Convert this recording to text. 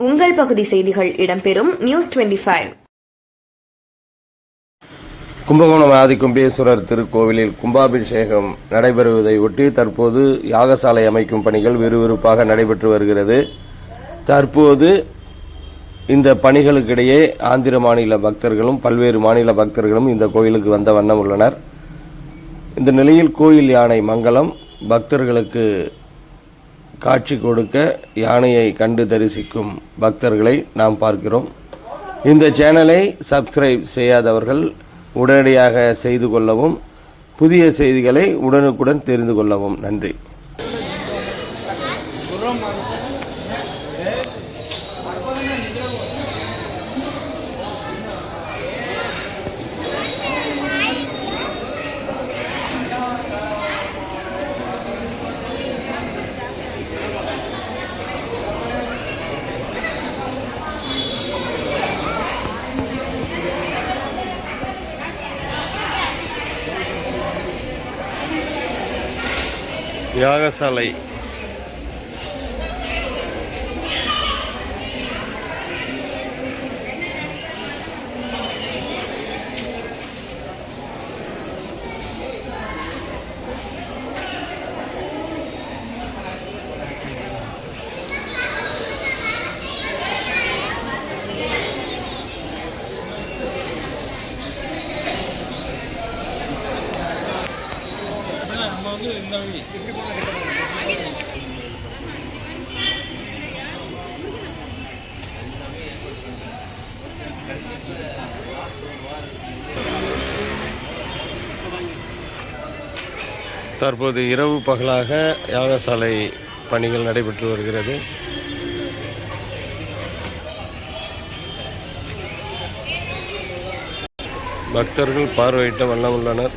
உங்கள் பகுதி செய்திகள் இடம்பெறும் நியூஸ் 25 கும்பகோணம் ஆதிகும்பேஸ்வரர் திருக்கோவிலில் கும்பாபிஷேகம் நடைபெறுவதை ஒட்டி தற்போது யாகசாலை அமைக்கும் பணிகள் விறுவிறுப்பாக நடைபெற்று வருகிறது. தற்போது இந்த பணிகளுக்கிடையே ஆந்திர மாநில பக்தர்களும் பல்வேறு மாநில பக்தர்களும் இந்த கோயிலுக்கு வந்த வண்ணம் உள்ளனர். இந்த நிலையில் கோயில் யானை மங்கலம் பக்தர்களுக்கு காட்சி கொடுக்க யானையை கண்டு தரிசிக்கும் பக்தர்களை நாம் பார்க்கிறோம். இந்த சேனலை சப்ஸ்கிரைப் செய்யாதவர்கள் உடனடியாக செய்து கொள்ளவும் புதிய செய்திகளை உடனுக்குடன் தெரிந்து கொள்ளவும். நன்றி. யாகசாலை தற்போது இரவு பகலாக யாகசாலை பணிகள் நடைபெற்று வருகிறது. பக்தர்கள் பார்வையிட்ட வண்ணம் உள்ளனர்.